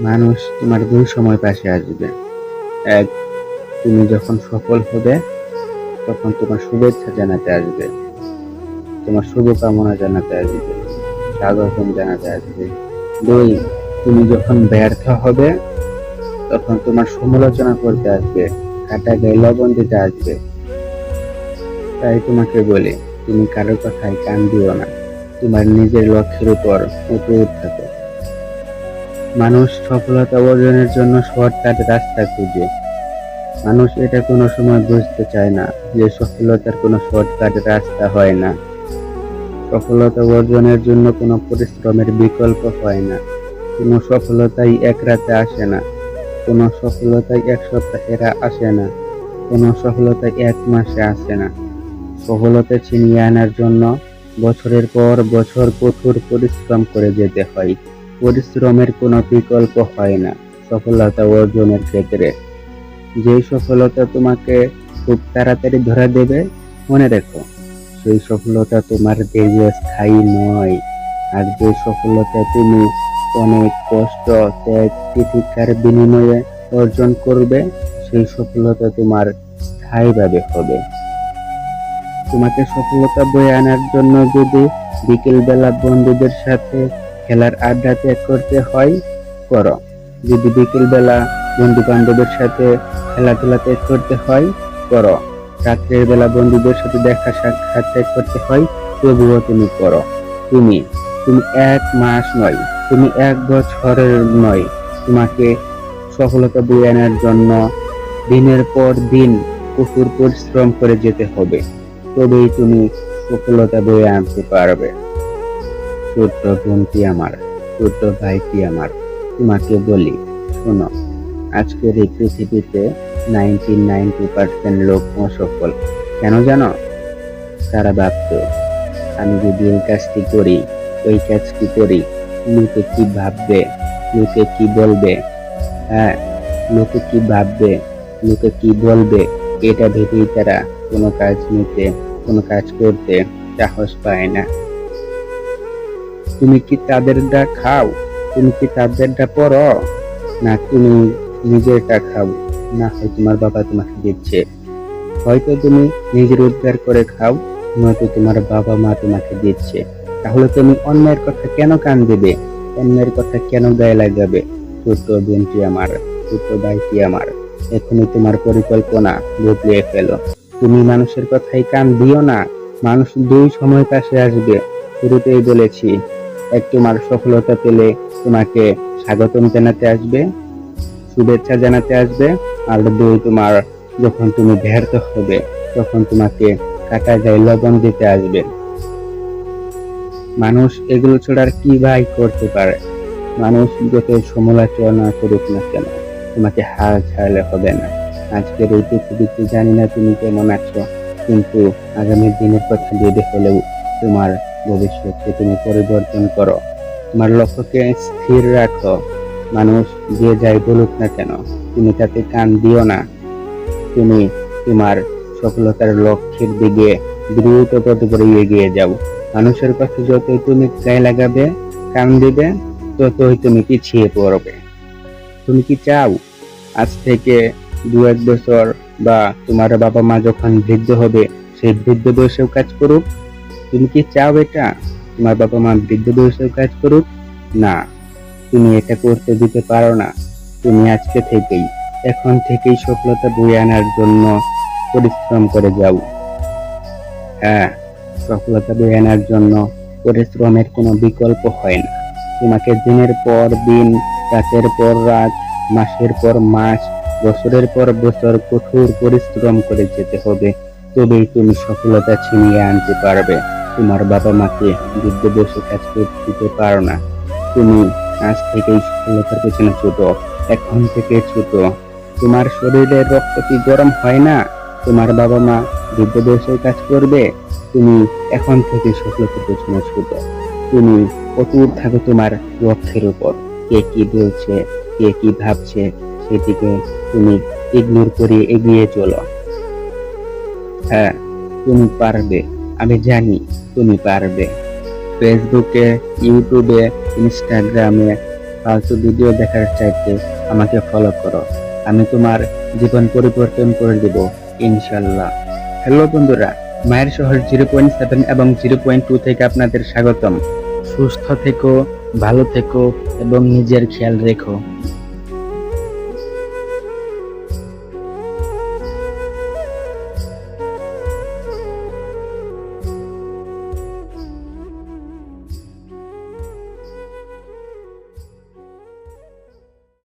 মানুষ তোমার দুই সময় পাশে আসবে। এক, তুমি যখন সফল হবে, তখন তোমার শুভেচ্ছা জানাতে আসবে। তোমার শুভকামনা জানাতে আসবে। স্বাগতম জানাতে আসবে। দুই, তুমি যখন ব্যর্থ হবে, তখন তোমার সমালোচনা করতে আসবে। কাটা গায়ে লবণ দিতে আসবে। তাই তোমাকে বলি, তুমি কারোর কথায় কান দিও না। তোমার নিজের লক্ষ্যের উপর অটুট থাকো। মানুষ সফলতা অর্জনের জন্য শর্টকাট রাস্তা খুঁজে। মানুষ এটা কোনো সময় বুঝতে চায় না যে সফলতার কোনো শর্টকাট রাস্তা হয় না। সফলতা অর্জনের জন্য কোনো পরিশ্রমের বিকল্প হয় না। কোনো সফলতাই এক রাতে আসে না। কোনো সফলতাই এক সপ্তাহেরা আসে না। কোনো সফলতাই এক মাসে আসে না। সফলতা ছিনিয়ে আনার জন্য বছরের পর বছর কঠোর পরিশ্রম করে যেতে হয়। পরিশ্রমের কোনো বিকল্প হয় না, সফলতা অর্জনের ক্ষেত্রে। যে সফলতা তোমাকে খুব তাড়াতাড়ি ধরা দেবে, মনে রেখো, সেই সফলতা তোমার দীর্ঘস্থায়ী নয়। আর যে সফলতা তুমি অনেক কষ্ট, ত্যাগ, তিতিক্ষার বিনিময়ে অর্জন করবে, সেই সফলতা তোমার স্থায়ীভাবে হবে। তোমাকে সফলতা বয়ে আনার জন্য যদি বিকেলবেলা বন্ধুদের সাথে খেলার আড্ডা ত্যাগ করতে হয়, করো। যদি বিকেলবেলা বন্ধু বান্ধবের সাথে খেলাধুলা ত্যাগ করতে হয়, করো। রাত্রের বেলা বন্ধুদের সাথে দেখা সাক্ষাৎ ত্যাগ করতে হয়, তবুও তুমি করো। তুমি তুমি এক মাস নয়, তুমি এক বছরের নয়। তোমাকে সফলতা বয়ে আনার জন্য দিনের পর দিন প্রচুর পরিশ্রম করে যেতে হবে, তবেই তুমি সফলতা বয়ে আনতে পারবে। ছোট্ট বোনটি আমার? ছোট্ট ভাইটি আমার? তোমাকে বলি, শোনো আজকের এই পৃথিবীতে নাইনটি নাইনটি পার্সেন্ট লোক অসফল। কেন জানো? তারা ভাবত, আমি যদি এই কাজটি করি, ওই কাজটি করি, লোকে কি ভাববে? লোকে কি বলবে? হ্যাঁ লোকে কি ভাববে? লোকে কি বলবে? এটা ভেবেই তারা কোনো কাজ নিতে, কোনো কাজ করতে সাহস পায় না। তুমি কি তাদেরটা খাও? তুমি কি তাদেরটা পড়ো না, তুমি নিজেরটা খাও। না, হয় তোমার বাবা তোমাকে দিচ্ছে। হয়তো তুমি নিজের রোজগার করে খাও, নয়তো তোমার বাবা মা তোমাকে দিচ্ছে। তাহলে তুমি অন্যের কথা কেন কান দেবে? অন্যের কথা কেন গায়ে লাগাবে? ছোট্ট বোনটি আমার, ছোট্ট ভাইটি আমার। এখনই তোমার পরিকল্পনা বদলে ফেলো। তুমি মানুষের কথাই কান দিও না। মানুষ দুই সময় কাছে আসবে। শুরুতেই বলেছি তোমার সফলতা পেলে তোমাকে স্বাগতম জানাতে আসবে, শুভেচ্ছা জানাতে আসবে, আর দুই তোমার যখন তুমি ব্যর্থ হবে, তখন তোমাকে কাটা গায়ে লবণ দিতে আসবে। মানুষ এগুলো ছাড়া কি ভাই করতে পারে? মানুষ যত সমালোচনা করুক না কেন, তোমাকে হাল ছাড়লে হবে না। আজকের এই পৃথিবীতে জানি না তুমি কেমন আছো, কিন্তু আগামী দিনের কথা ভেবে হলেও তোমার ভবিষ্যৎকে তুমি পরিবর্তন করো। তোমার লক্ষ্যকে স্থির রাখো। মানুষ যে যাই বলুক না কেন, তুমি তাতে কান দিও না। তুমি তোমার সফলতার লক্ষ্যের দিকে দ্রুত পথ করে এগিয়ে যাও। মানুষের কাছে যতই তুমি গায়ে লাগাবে, কান দিবে, ততই তুমি পিছিয়ে পড়বে। তুমি কি চাও আজ থেকে দু এক বছর বা তোমার বাবা মা যখন বৃদ্ধ হবে, সেই বৃদ্ধ বয়সেও কাজ করুক? তুমি কি চাও এটা? তোমার বাবা মা বৃদ্ধ বয়সেও কাজ করুক? না, তুমি এটা করতে দিতে পারো না। তুমি আজকে থেকেই, এখন থেকেই সফলতা বয়ে আনার জন্য পরিশ্রম করে যাও। হ্যাঁ সফলতা বয়ে আনার জন্য পরিশ্রমের কোনো বিকল্প হয় না। তোমাকে দিনের পর দিন, রাতের পর রাত, মাসের পর মাস, বছরের পর বছর কঠোর পরিশ্রম করে যেতে হবে। তবেই তুমি সফলতা ছিনিয়ে আনতে পারবে। তোমার বাবা মাকে বৃদ্ধ বসে কাজ করতে দিতে পারো না। তুমি আজ থেকেই সফলতার পেছনে ছোট, এখন থেকে ছোট। তোমার শরীরের রক্ত কি গরম হয় না? তোমার বাবা মা বৃদ্ধ বয়সে কাজ করবে? তুমি এখন থেকে সফলতার পেছনে ছোট। তুমি অটুট থাকো তোমার লক্ষ্যের উপর। কে কি বলছে, কে কি ভাবছে, সেদিকে তুমি ইগনোর করে এগিয়ে চলো। হ্যাঁ তুমি পারবে। আমি জানি তুমি পারবে। ফেসবুকে, ইউটিউবে, ইনস্টাগ্রামে ফালতু ভিডিও দেখার চাইতে আমাকে ফলো করো। আমি তোমার জীবন পরিবর্তন করে দেব ইনশাল্লাহ হ্যালো বন্ধুরা, মায়ের শহর জিরো পয়েন্ট সেভেন এবং জিরো পয়েন্ট টু থেকে আপনাদের স্বাগতম। সুস্থ থেকো, ভালো থেকো এবং নিজের খেয়াল রেখো।